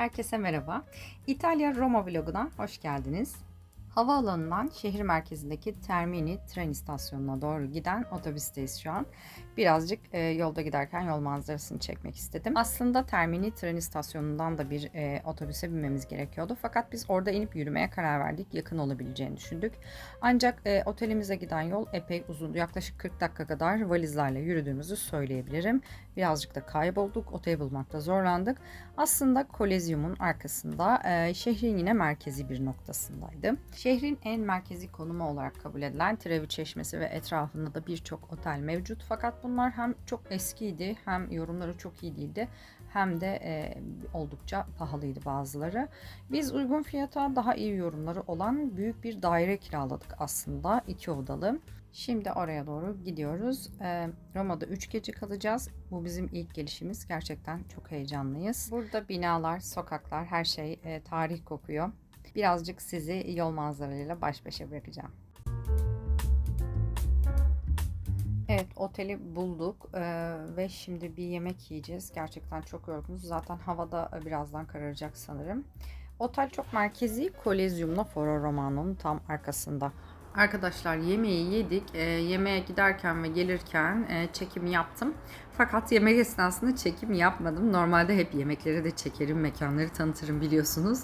Herkese merhaba. İtalya Roma vloguna hoş geldiniz. Havaalanından şehir merkezindeki Termini tren istasyonuna doğru giden otobüsteyiz şu an. Birazcık e, yolda giderken yol manzarasını çekmek istedim. Aslında Termini tren istasyonundan da bir e, otobüse binmemiz gerekiyordu. Fakat biz orada inip yürümeye karar verdik. Yakın olabileceğini düşündük. Ancak e, otelimize giden yol epey uzun. Yaklaşık 40 dakika kadar valizlerle yürüdüğümüzü söyleyebilirim. Birazcık da kaybolduk. Oteli bulmakta zorlandık. Aslında Kolezyum'un arkasında e, şehrin yine merkezi bir noktasındaydı. Şehrin en merkezi konumu olarak kabul edilen Trevi Çeşmesi ve etrafında da birçok otel mevcut. Fakat bunlar hem çok eskiydi hem yorumları çok iyi değildi hem de e, oldukça pahalıydı bazıları. Biz uygun fiyata daha iyi yorumları olan büyük bir daire kiraladık aslında iki odalı. Şimdi oraya doğru gidiyoruz. E, Roma'da 3 gece kalacağız. Bu bizim ilk gelişimiz. Gerçekten çok heyecanlıyız. Burada binalar, sokaklar, her şey e, tarih kokuyor. Birazcık sizi yol manzaralarıyla baş başa bırakacağım. Evet oteli bulduk ee, ve şimdi bir yemek yiyeceğiz. Gerçekten çok yorgunuz. Zaten havada birazdan kararacak sanırım. Otel çok merkezi. Kolezyum'la Foro Romano'nun tam arkasında. Arkadaşlar yemeği yedik. E, yemeğe giderken ve gelirken e, çekim yaptım. Fakat yemek esnasında çekim yapmadım. Normalde hep yemekleri de çekerim, mekanları tanıtırım biliyorsunuz.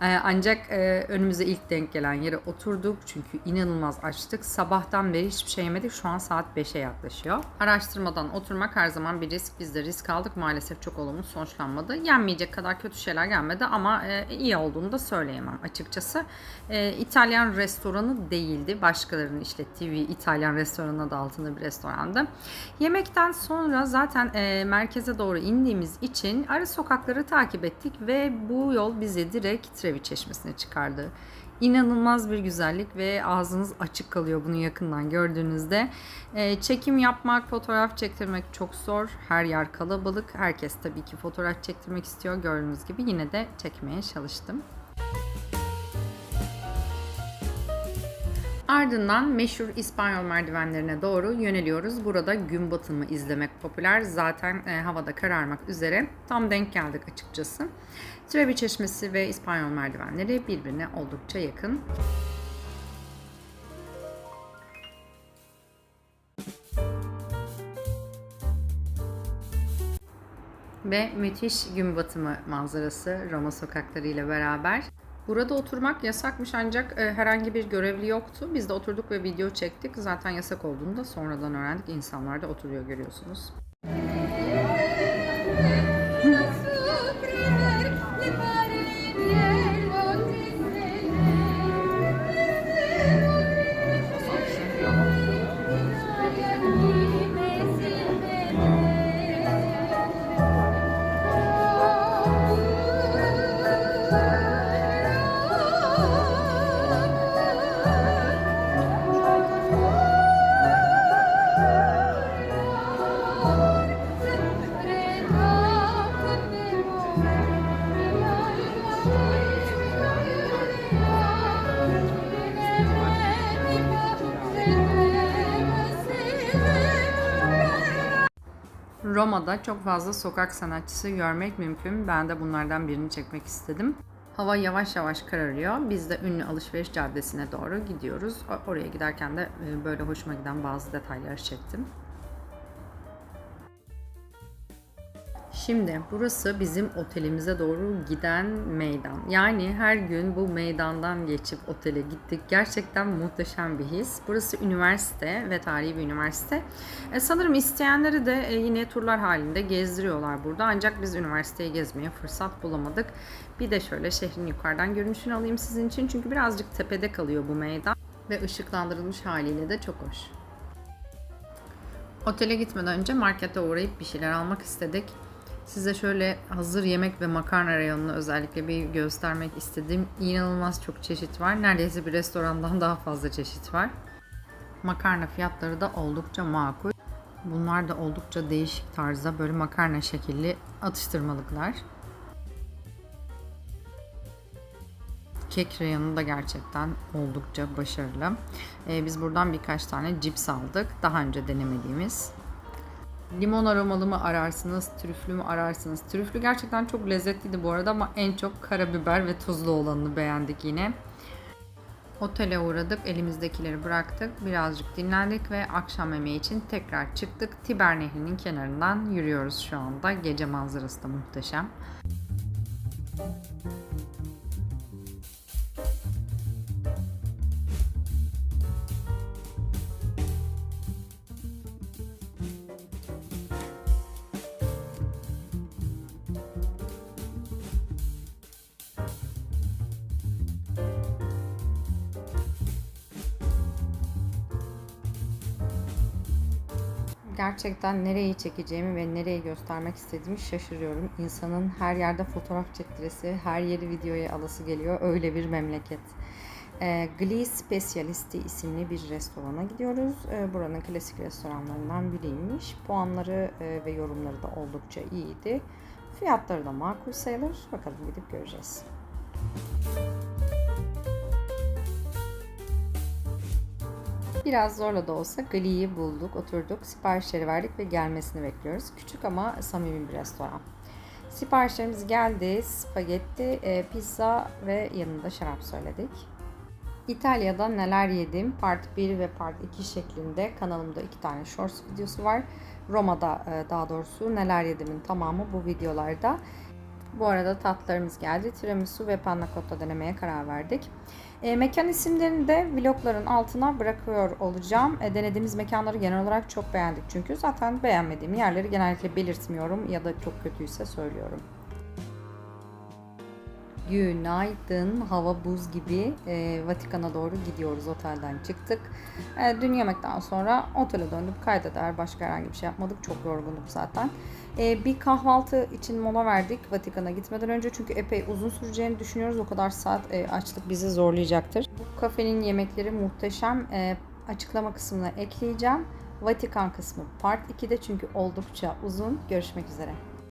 E, ancak e, önümüze ilk denk gelen yere oturduk. Çünkü inanılmaz açtık. Sabahtan beri hiçbir şey yemedik. Şu an saat 5'e yaklaşıyor. Araştırmadan oturmak her zaman bir risk. Biz de risk aldık. Maalesef çok olumlu sonuçlanmadı. Yenmeyecek kadar kötü şeyler gelmedi ama e, iyi olduğunu da söyleyemem açıkçası. E, İtalyan restoranı değildi. Başkalarının işlettiği bir İtalyan restoranı adı altında bir restorandı. Yemekten sonra zaten e, merkeze doğru indiğimiz için ara sokakları takip ettik ve bu yol bizi direkt Trevi Çeşmesi'ne çıkardı. İnanılmaz bir güzellik ve ağzınız açık kalıyor bunu yakından gördüğünüzde. E, çekim yapmak, fotoğraf çektirmek çok zor. Her yer kalabalık. Herkes tabii ki fotoğraf çektirmek istiyor gördüğünüz gibi. Yine de çekmeye çalıştım. Ardından meşhur İspanyol merdivenlerine doğru yöneliyoruz. Burada gün batımı izlemek popüler. Zaten e, havada kararmak üzere. Tam denk geldik açıkçası. Trevi Çeşmesi ve İspanyol merdivenleri birbirine oldukça yakın. Ve müthiş gün batımı manzarası Roma sokakları ile beraber. Burada oturmak yasakmış ancak e, herhangi bir görevli yoktu. Biz de oturduk ve video çektik. Zaten yasak olduğunu da sonradan öğrendik. İnsanlar da oturuyor görüyorsunuz. Roma'da çok fazla sokak sanatçısı görmek mümkün. Ben de bunlardan birini çekmek istedim. Hava yavaş yavaş kararıyor. Biz de ünlü alışveriş caddesine doğru gidiyoruz. Oraya giderken de e, böyle hoşuma giden bazı detayları çektim. Şimdi burası bizim otelimize doğru giden meydan. Yani her gün bu meydandan geçip otele gittik. Gerçekten muhteşem bir his. Burası üniversite ve tarihi bir üniversite. E, sanırım isteyenleri de e, yine turlar halinde gezdiriyorlar burada. Ancak biz üniversiteyi gezmeye fırsat bulamadık. Bir de şöyle şehrin yukarıdan görünüşünü alayım sizin için. Çünkü birazcık tepede kalıyor bu meydan. Ve ışıklandırılmış haliyle de çok hoş. Otele gitmeden önce markete uğrayıp bir şeyler almak istedik. Size şöyle hazır yemek ve makarna reyonunu özellikle bir göstermek istedim. İnanılmaz çok çeşit var. Neredeyse bir restorandan daha fazla çeşit var. Makarna fiyatları da oldukça makul. Bunlar da oldukça değişik tarzda böyle makarna şekilli atıştırmalıklar. Kek reyonu da gerçekten oldukça başarılı. Ee, biz buradan birkaç tane cips aldık. Daha önce denemediğimiz. Limon aromalı mı ararsınız, trüflü mü ararsınız? Trüflü gerçekten çok lezzetliydi bu arada ama en çok karabiber ve tuzlu olanını beğendik yine. Otele uğradık, elimizdekileri bıraktık, birazcık dinlendik ve akşam yemeği için tekrar çıktık. Tiber Nehri'nin kenarından yürüyoruz şu anda. Gece manzarası da muhteşem. Gerçekten nereyi çekeceğimi ve nereyi göstermek istediğimi şaşırıyorum. İnsanın her yerde fotoğraf çektiresi, her yeri videoya alası geliyor. Öyle bir memleket. E, Glee Specialisti isimli bir restorana gidiyoruz. E, buranın klasik restoranlarından biriymiş. Puanları e, ve yorumları da oldukça iyiydi. Fiyatları da makul sayılır. Bakalım gidip göreceğiz. Biraz zorla da olsa Glee'yi bulduk, oturduk, siparişleri verdik ve gelmesini bekliyoruz. Küçük ama samimi bir restoran. Siparişlerimiz geldi. Spagetti, e, pizza ve yanında şarap söyledik. İtalya'da neler yedim part 1 ve part 2 şeklinde kanalımda iki tane shorts videosu var. Roma'da e, daha doğrusu neler yedimin tamamı bu videolarda. Bu arada tatlarımız geldi. Tiramisu ve panna cotta denemeye karar verdik. E, mekan isimlerini de vlogların altına bırakıyor olacağım. E, denediğimiz mekanları genel olarak çok beğendik çünkü. Zaten beğenmediğim yerleri genellikle belirtmiyorum ya da çok kötüyse söylüyorum. Günaydın. Hava buz gibi. E, Vatikan'a doğru gidiyoruz. Otelden çıktık. E, dün yemekten sonra otele döndük. Kaydeder. Başka herhangi bir şey yapmadık. Çok yorgunduk zaten. E, bir kahvaltı için mola verdik Vatikan'a gitmeden önce. Çünkü epey uzun süreceğini düşünüyoruz. O kadar saat e, açlık bizi zorlayacaktır. Bu kafenin yemekleri muhteşem. E, açıklama kısmına ekleyeceğim. Vatikan kısmı part 2'de çünkü oldukça uzun. Görüşmek üzere.